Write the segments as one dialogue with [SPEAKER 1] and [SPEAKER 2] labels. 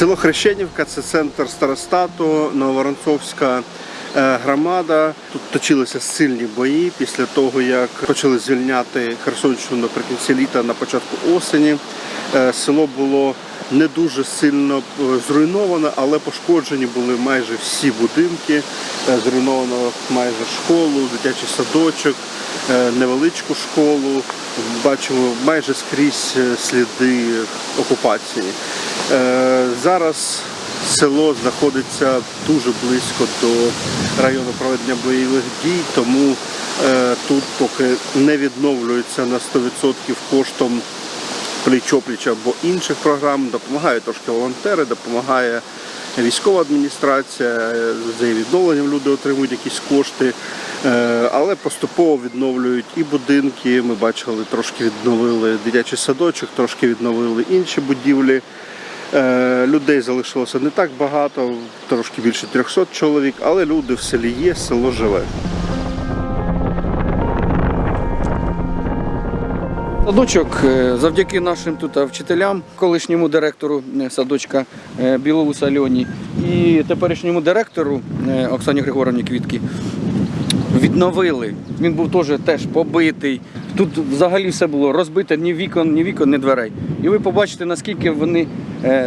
[SPEAKER 1] Село Хрещенівка це центр старостату, Нововоронцовська е, громада. Тут точилися сильні бої після того, як почали звільняти Херсонщину наприкінці літа на початку осені. Е, Село було не дуже сильно е, зруйновано, але пошкоджені були майже всі будинки. Зруйновано майже школу, дитячий садочок, невеличку школу. Бачимо майже скрізь е, сліди окупації. Е, Зараз село знаходиться дуже близько до району проведення бойових дій, тому е, тут поки не відновлюється на 100% коштом пліч-опліч або інших програм. Допомагають трошки волонтери, допомагає військова адміністрація, за її відновленням люди отримують якісь кошти, Е, але поступово відновлюють і будинки. Ми бачили, трошки відновили дитячий садочок, трошки відновили інші будівлі. Е, Людей залишилося не так багато, трошки більше 300 чоловік, але люди в селі є, село живе.
[SPEAKER 2] Садочок е, завдяки нашим тут е, вчителям, колишньому директору е, садочка е, Білоус Альоні і теперішньому директору Оксані Григоровні Квітки відновили. Він був теж теж побитий. Тут взагалі все було розбите, ні вікон, ні вікон, ні дверей. І ви побачите, наскільки вони,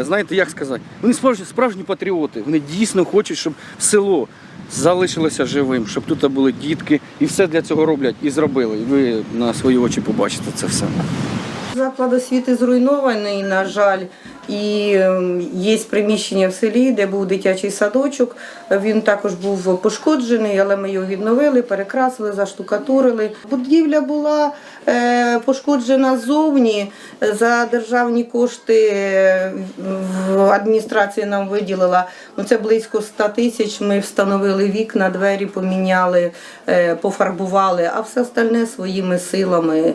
[SPEAKER 2] знаєте, як сказати, вони справжні, справжні патріоти. Вони дійсно хочуть, щоб село залишилося живим, щоб тут були дітки, і все для цього роблять і зробили. Ви на свої очі побачите це все.
[SPEAKER 3] Заклад освіти зруйнований, на жаль, і ем, є приміщення в селі, де був дитячий садочок. Він також був пошкоджений, але ми його відновили, перекрасили, заштукатурили. Будівля була е, пошкоджена ззовні. За державні кошти е, адміністрація нам виділила. Ну, це близько 100 тисяч. Ми встановили вікна, двері поміняли, е, пофарбували, а все остальне своїми силами.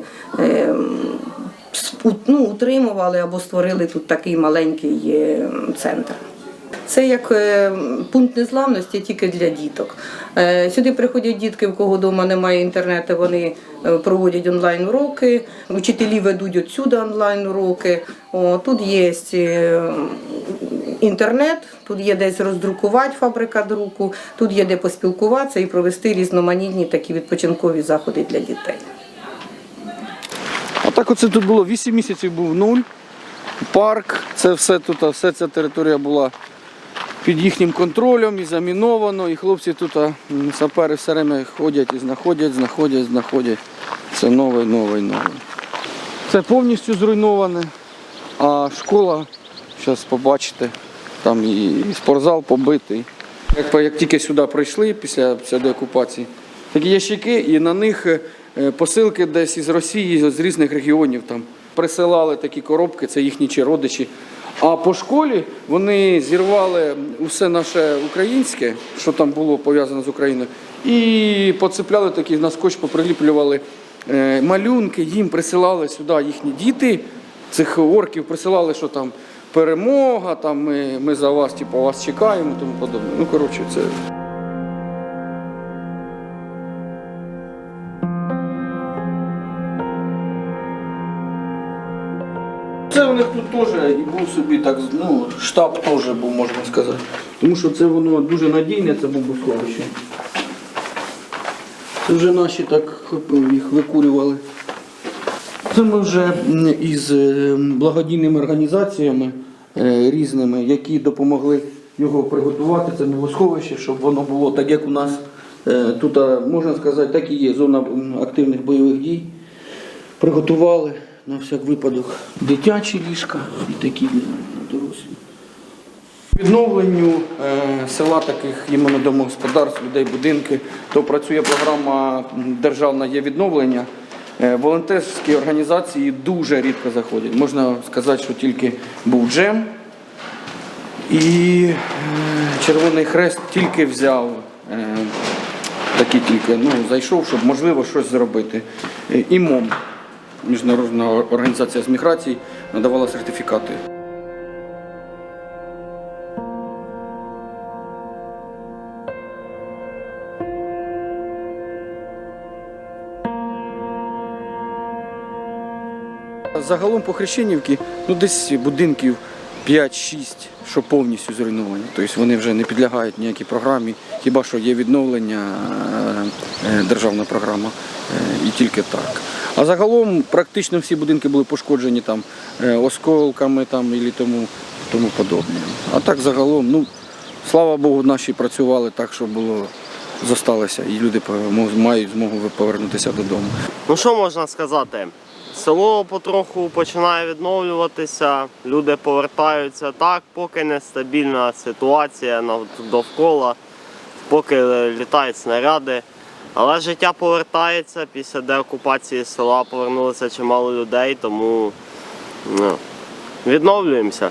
[SPEAKER 3] Ну, утримували або створили тут такий маленький е, центр. Це як е, пункт незламності тільки для діток. Е, Сюди приходять дітки, в кого вдома немає інтернету, вони проводять онлайн уроки. Вчителі ведуть отсюди онлайн уроки. О, тут є інтернет, тут є десь роздрукувати фабрика друку, тут є де поспілкуватися і провести різноманітні такі відпочинкові заходи для дітей.
[SPEAKER 2] Так оце тут було 8 місяців був нуль. Парк, це все тут, а все ця територія була під їхнім контролем і заміновано. І хлопці тут, сапери все время ходять і знаходять, знаходять, знаходять. Це новий, новий, новий. Це повністю зруйноване. А школа, зараз побачите, там і, і спортзал побитий. Як, як тільки сюди прийшли після, після деокупації, такі ящики, і на них е, посилки десь із Росії, з різних регіонів там присилали такі коробки, це їхні чи родичі. А по школі вони зірвали усе наше українське, що там було пов'язане з Україною, і поцепляли такі на скотч, поприліплювали е, малюнки, їм присилали сюди їхні діти, цих орків присилали, що там перемога, там ми, ми за вас, типу, вас чекаємо, тому подобне. Ну, коротше, це. Них тут теж і був собі так, ну, штаб теж був, можна сказати. Тому що це воно дуже надійне, це бомбосховище. Це вже наші так їх викурювали. Це ми вже із е, благодійними організаціями е, різними, які допомогли його приготувати, це бомбосховище, щоб воно було так, як у нас е, тут, можна сказати, так і є зона активних бойових дій. Приготували на всяк випадок дитячі ліжка і такі для дорослі. Відновленню е, села таких іменно домогосподарств, людей, будинки, то працює програма Державна є відновлення. Е, волонтерські організації дуже рідко заходять. Можна сказати, що тільки був джем, і е, Червоний Хрест тільки взяв такі тільки, ну, зайшов, щоб можливо щось зробити. І МОМ, Міжнародна організація з міграцій, надавала сертифікати. Загалом по Хрещенівці, ну десь будинків 5-6, що повністю зруйновані. Тобто вони вже не підлягають ніякій програмі, хіба що є відновлення е, е, державна програма е, і тільки так. А загалом практично всі будинки були пошкоджені там е, осколками там, і тому, тому подобне. А так загалом, ну, слава Богу, наші працювали так, щоб було зосталося, і люди мають змогу повернутися додому.
[SPEAKER 4] Ну що можна сказати? Село потроху починає відновлюватися, люди повертаються так, поки нестабільна ситуація довкола, поки літають снаряди. Але життя повертається після деокупації села повернулося чимало людей, тому ну, відновлюємося.